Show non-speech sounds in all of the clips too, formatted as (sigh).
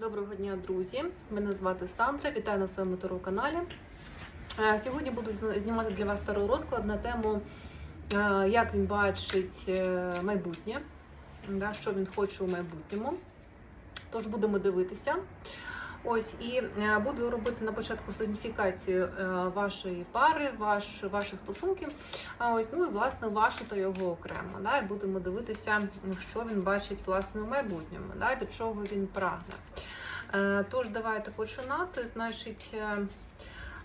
Доброго дня, друзі! Мене звати Сандра. Вітаю на своєму таро каналі. Е, Сьогодні буду знімати для вас таро розклад на тему, е, як він бачить е, майбутнє, що він хоче у майбутньому. Тож будемо дивитися. Ось і буду робити на початку сигніфікацію вашої пари, ваш, ваших стосунків. А ось ну і власне вашу та його окремо. Да, і будемо дивитися, що він бачить власне у майбутньому, да, до чого він прагне. Е, Тож давайте починати. Значить, е,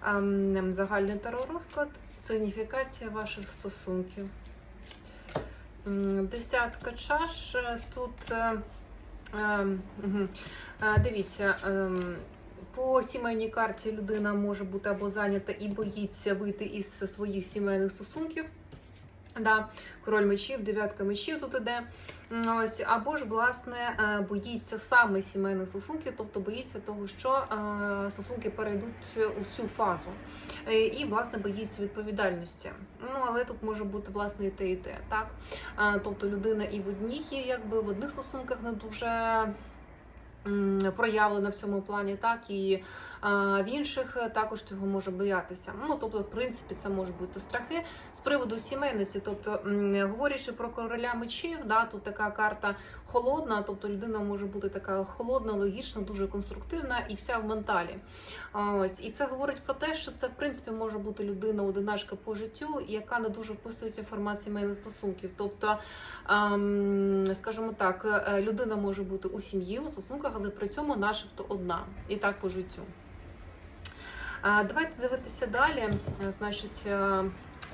ем, загальний таро розклад, сигніфікація ваших стосунків. Десятка чаш е, тут. Ем, Дивіться, ем, по сімейній карті людина може бути або зайнята і боїться вийти із своїх сімейних стосунків. Да, король мечів, дев'ятка мечів тут іде. Ось, або ж, власне, е, боїться саме сімейних стосунків, тобто боїться того, що е, стосунки перейдуть у цю фазу. Е, І, власне, боїться відповідальності. Ну, але тут може бути власне і те, і те. Так? Тобто людина і в одніх якби в одних стосунках не дуже проявлена в цьому плані, так і е, в інших е, також цього може боятися. Ну тобто, в принципі, це можуть бути страхи з приводу сімейності. Тобто, говорячи про короля мечів, да, тут така карта холодна, тобто людина може бути така холодна, логічна, дуже конструктивна і вся в менталі. Ось і це говорить про те, що це в принципі може бути людина одиначка по життю, яка не дуже вписується в формат сімейних стосунків. Тобто, ем, скажімо так, е, людина може бути у сім'ї, у стосунках, але при цьому начебто одна. І так по життю. Давайте дивитися далі. Е, Значить, е,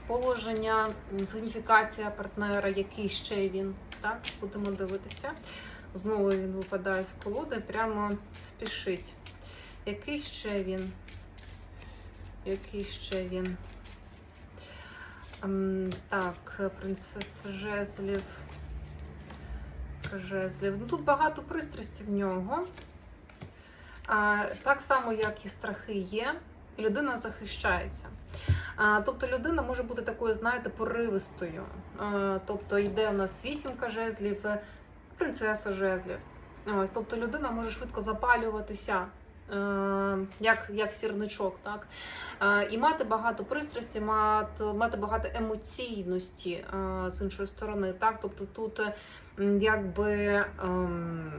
положення, сигніфікація партнера, який ще він. Так, будемо дивитися. Знову він випадає з колоди, прямо спішить. Який ще він? Який ще він? Так, принцеса жезлів. Жезлів. Ну, тут багато пристрасті в нього. А, так само, як і страхи є, людина захищається. А, тобто людина може бути такою, знаєте, поривистою. А, тобто йде у нас вісімка жезлів, е, принцеса жезлів. Ось, тобто людина може швидко запалюватися. Е, Як, як сірничок, так? Е, І мати багато пристрасті, мати, багато емоційності е, з іншої сторони. Так? Тобто тут якби ем,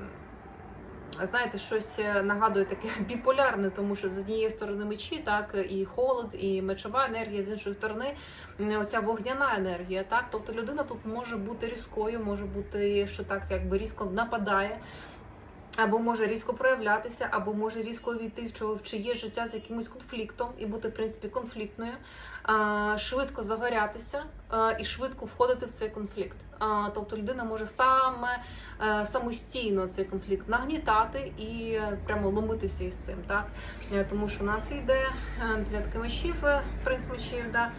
знаєте, щось нагадує таке (laughs) біполярне, тому що з однієї сторони мечі, так і холод, і мечова енергія, з іншої сторони, оця вогняна енергія. Так, тобто людина тут може бути різкою, може бути, що так якби різко нападає. Або може різко проявлятися, або може різко війти в чиє життя з якимось конфліктом і бути в принципі конфліктною, швидко загорятися і швидко входити в цей конфлікт. Тобто людина може саме е, самостійно цей конфлікт нагнітати і прямо ломитися із цим, так Е, тому що у нас йде е, дев'ятка мечів, принц мечів, да.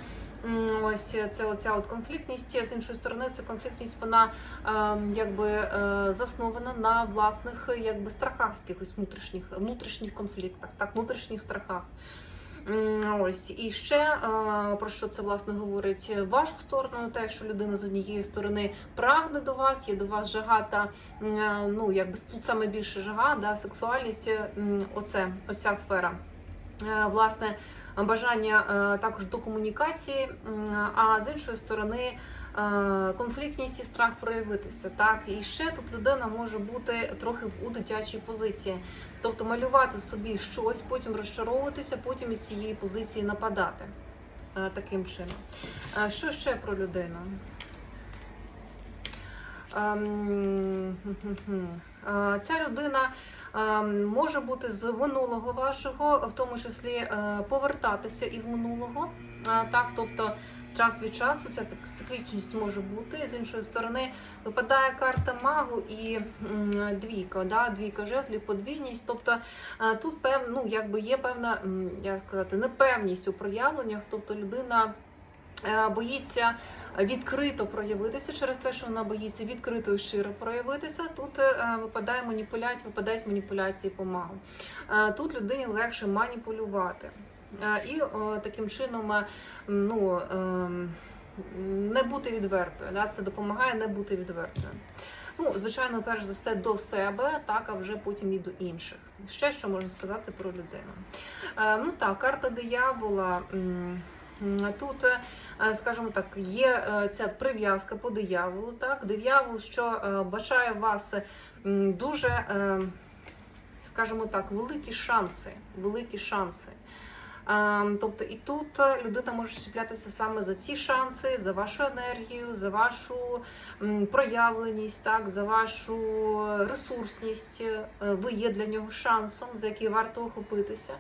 Ось це оця от конфліктність. З іншої сторони, ця конфліктність вона е, якби е, заснована на власних е, якби страхах, якихось внутрішніх внутрішніх конфліктах, так, внутрішніх страхах. Ось і ще е, про що це власне говорить вашу сторону, те, що людина з однієї сторони прагне до вас, є до вас жага та е, ну якби тут саме більше жага, да, сексуальність, оце оця сфера. Е, Власне, бажання е, також до комунікації, а з іншої сторони е, конфліктність і страх проявитися. Так і ще тут людина може бути трохи у дитячій позиції, тобто малювати собі щось, потім розчаровуватися, потім із цієї позиції нападати. Таким чином. Що ще про людину? Ця людина може бути з минулого вашого, в тому числі е, повертатися із минулого. Так, тобто час від часу ця циклічність може бути. З іншої сторони, випадає карта магу і двійка, да, двійка жезлів, подвійність. Тобто е, тут пев, ну, якби є певна, як сказати, непевність у проявленнях, тобто людина. Е, Боїться відкрито проявитися через те, що вона боїться відкрито і щиро проявитися. Тут е, випадає маніпуляція, випадають маніпуляції по магу. Е, Тут людині легше маніпулювати. І таким чином ну, не бути відвертою. Це допомагає не бути відвертою. Ну, звичайно, перш за все до себе, так, а вже потім і до інших. Ще що можна сказати про людину? Ну так, карта диявола. Тут, е, скажімо так, є е, ця прив'язка по дияволу. Так, диявол, що е, бажає вас дуже, е, скажімо так, великі шанси. Великі шанси. Тобто і тут е, людина може чіплятися саме за ці шанси, за вашу енергію, за вашу проявленість, так, за вашу ресурсність. Е, Ви є для нього шансом, за який варто охопитися.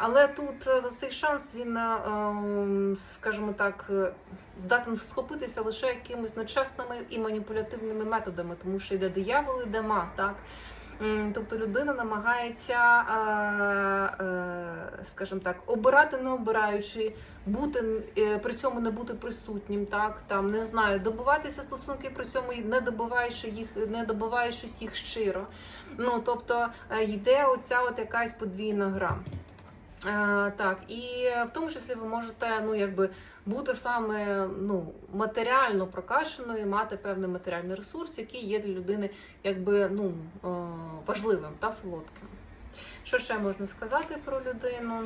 Але тут е, за цей шанс він, е, ем, скажімо так, е, здатен схопитися лише якимись нечесними і маніпулятивними методами, тому що йде диявол, йде маг, так. Тобто людина намагається, скажімо так, обирати, не обираючи, бути при цьому не бути присутнім, так там не знаю, добуватися стосунки при цьому і не добуваючи їх, не добуваючись їх щиро. Ну тобто йде оця от якась подвійна гра. Е, так, і в тому числі ви можете ну, якби, бути саме ну, матеріально прокачаною, мати певний матеріальний ресурс, який є для людини якби, ну, е, важливим та солодким. Що ще можна сказати про людину?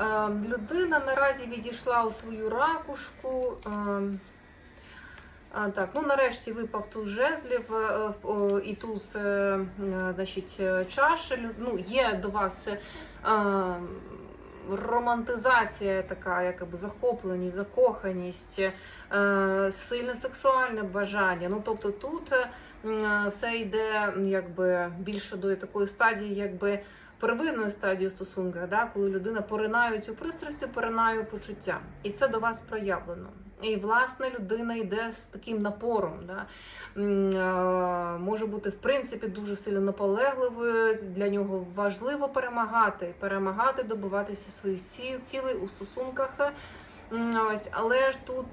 Е, людина наразі відійшла у свою ракушку. Е, а, так, ну нарешті випав туз жезлів е, о, і туз е, е, значить, е, Ну, є до вас е, е, романтизація, така, якби захопленість, закоханість, е, сильне сексуальне бажання. Ну, тобто тут е, все йде якби більше до такої стадії, якби. Первинної стадії в стосунках, да, коли людина поринає цю пристрасть, поринає почуття, і це до вас проявлено. І власне людина йде з таким напором. Да? Е, Може бути в принципі дуже сильно наполегливою. Для нього важливо перемагати, перемагати, добиватися своїх ці- цілей у стосунках. Ось, але ж тут.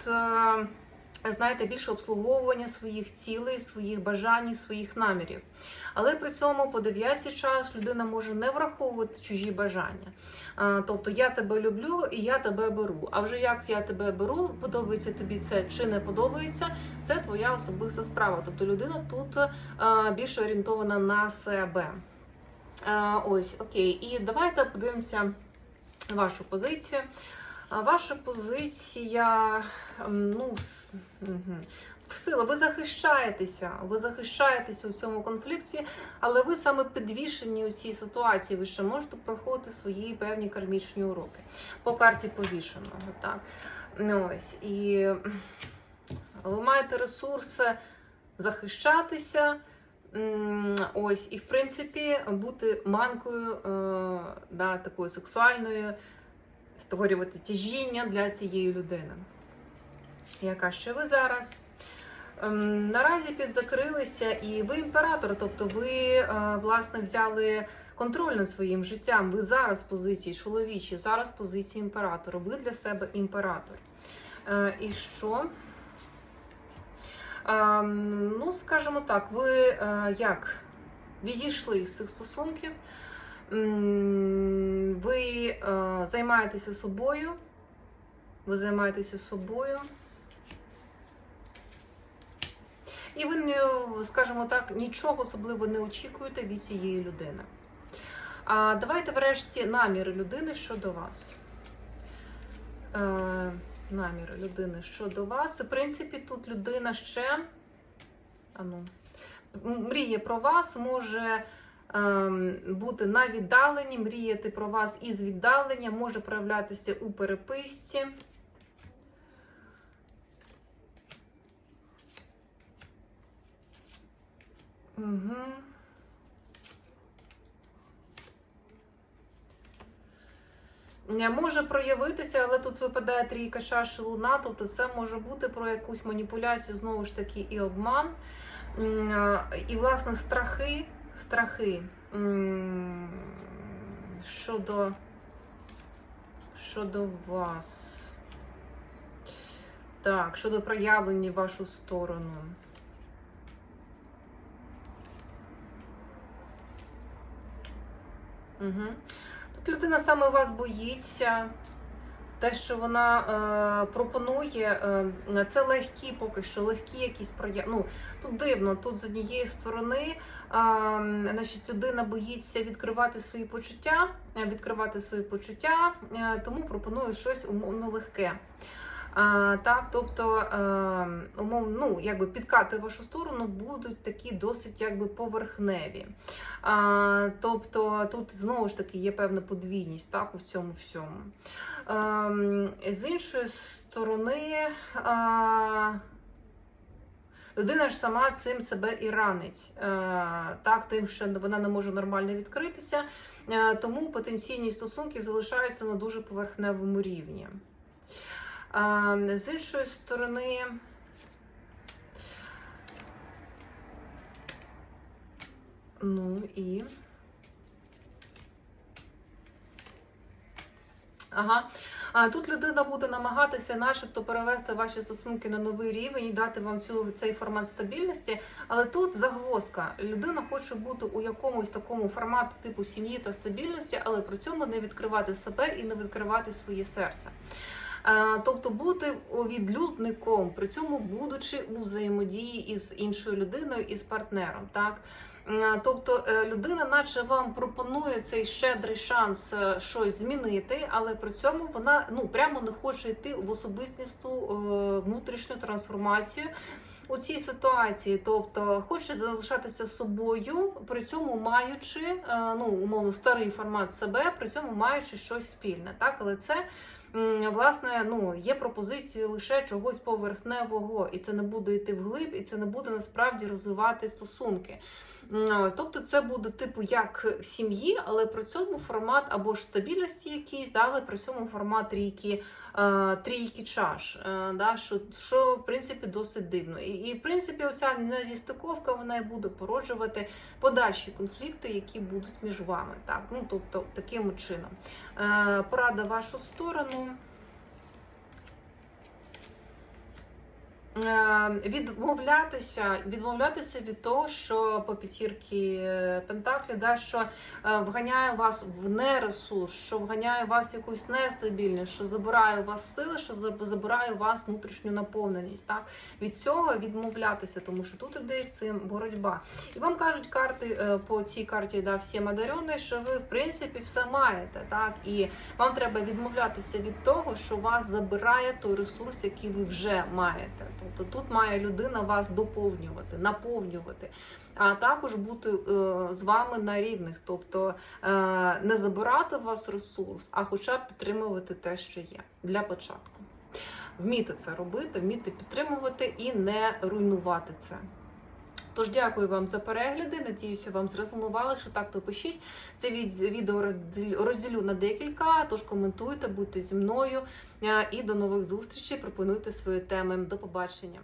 Е, Знаєте, більше обслуговування своїх цілей, своїх бажань, своїх намірів. Але при цьому по дев'ятій час людина може не враховувати чужі бажання. Тобто я тебе люблю і я тебе беру. А вже як я тебе беру, подобається тобі це чи не подобається, це твоя особиста справа. Тобто людина тут більше орієнтована на себе. Ось, окей, і давайте подивимося вашу позицію. А Ваша позиція, ну, в сила, ви захищаєтеся, ви захищаєтеся у цьому конфлікті, але ви саме підвішені у цій ситуації. Ви ще можете проходити свої певні кармічні уроки по карті повішеного. Так? Ну, ось. І ви маєте ресурси захищатися. Ось, і в принципі бути манкою е, да, такою сексуальною, створювати тяжіння для цієї людини. Яка ще ви зараз? Ем, Наразі підзакрилися, і ви імператор, тобто ви е, власне взяли контроль над своїм життям. Ви зараз в позиції чоловічі, зараз в позиції імператора. Ви для себе імператор. Е, І що? Ем, Ну, скажімо так, ви е, як відійшли з цих стосунків, ви е, займаєтеся собою, ви займаєтеся собою. І ви, не, скажімо так, нічого особливо не очікуєте від цієї людини. А давайте врешті наміри людини щодо вас. Е, наміри людини щодо вас. В принципі, тут людина ще ану, мріє про вас, може бути на віддаленні, мріяти про вас із віддалення, може проявлятися у переписці. Угу. Може проявитися, але тут випадає трійка чаші луна, тобто це може бути про якусь маніпуляцію, знову ж таки, і обман. І, власне, страхи, страхи щодо, щодо вас. Так, щодо проявлення в вашу сторону. Угу. Тут людина саме вас боїться. Те, що вона е, пропонує, е, це легкі, поки що легкі якісь прояви. Ну тут дивно, тут з однієї сторони, е, значить, людина боїться відкривати свої почуття, е, відкривати свої почуття, е, тому пропонує щось умовно легке. А, так, тобто, е, умовно, ну, якби підкати в вашу сторону будуть такі досить якби поверхневі. А, тобто тут знову ж таки є певна подвійність так, у цьому всьому. Ем, з іншої сторони, а, людина ж сама цим себе і ранить, Е, так, тим, що вона не може нормально відкритися, Е, тому потенційні стосунки залишаються на дуже поверхневому рівні. З іншої сторони, ну і. Ага. Тут людина буде намагатися, начебто, перевести ваші стосунки на новий рівень і дати вам цю цей формат стабільності. Але тут загвоздка. Людина хоче бути у якомусь такому форматі типу сім'ї та стабільності, але при цьому не відкривати себе і не відкривати своє серце. Е, Тобто бути відлюдником, при цьому будучи у взаємодії із іншою людиною, із партнером. Так? Е, Тобто е, людина, наче вам пропонує цей щедрий шанс щось змінити, але при цьому вона ну прямо не хоче йти в особистісну внутрішню трансформацію. У цій ситуації, тобто хоче залишатися собою, при цьому маючи ну умовно старий формат себе, при цьому маючи щось спільне, так але це власне ну є пропозицією лише чогось поверхневого, і це не буде йти вглиб, і це не буде насправді розвивати стосунки. Тобто, це буде типу як в сім'ї, але при цьому формат або ж стабільності якийсь, да, але при цьому формат трійки, е, трійки чаш, е, да, що, що в принципі досить дивно. І, і в принципі, оця незістиковка вона і буде породжувати подальші конфлікти, які будуть між вами. Так, ну тобто таким чином. Е, порада вашу сторону. Е, Відмовлятися, відмовлятися від того, що по п'ятірки Пентаклі, да, що е, вганяє вас в нересурс, що вганяє вас в якусь нестабільність, що забирає у вас сили, що забирає у вас внутрішню наповненість. Так? Від цього відмовлятися, тому що тут іде з цим боротьба. І вам кажуть карти е, по цій карті да, всі мадарьони, що ви в принципі все маєте. Так? І вам треба відмовлятися від того, що вас забирає той ресурс, який ви вже маєте. Тобто тут має людина вас доповнювати, наповнювати, а також бути е, з вами на рівних, тобто е, не забирати у вас ресурс, а хоча б підтримувати те, що є для початку. Вміти це робити, вміти підтримувати і не руйнувати це. Тож дякую вам за перегляди. Надіюся, вам зрезонувало. Якщо так, то пишіть. Це від- відео розділю, на декілька. Тож коментуйте, будьте зі мною. І до нових зустрічей. Пропонуйте свої теми. До побачення.